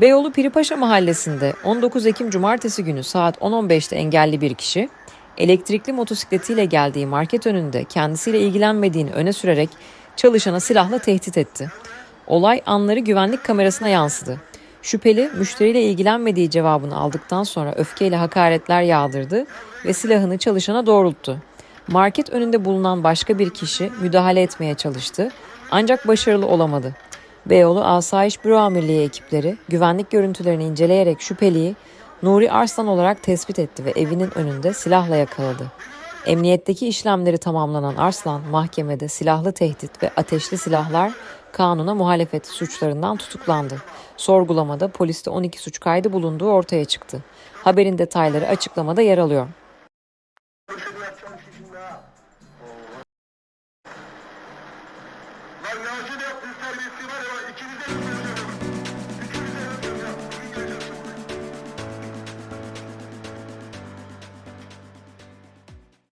Beyoğlu Piripaşa mahallesinde 19 Ekim Cumartesi günü saat 10.15'te engelli bir kişi elektrikli motosikletiyle geldiği market önünde kendisiyle ilgilenmediğini öne sürerek çalışana silahla tehdit etti. Olay anları güvenlik kamerasına yansıdı. Şüpheli müşteriyle ilgilenmediği cevabını aldıktan sonra öfkeyle hakaretler yağdırdı ve silahını çalışana doğrulttu. Market önünde bulunan başka bir kişi müdahale etmeye çalıştı ancak başarılı olamadı. Beyoğlu Asayiş Büro Amirliği ekipleri güvenlik görüntülerini inceleyerek şüpheliyi Nuri Arslan olarak tespit etti ve evinin önünde silahla yakaladı. Emniyetteki işlemleri tamamlanan Arslan mahkemede silahlı tehdit ve ateşli silahlar kanuna muhalefet suçlarından tutuklandı. Sorgulamada poliste 12 suç kaydı bulunduğu ortaya çıktı. Haberin detayları açıklamada yer alıyor. Ben Naci de polis terbiyesi var ya ikinize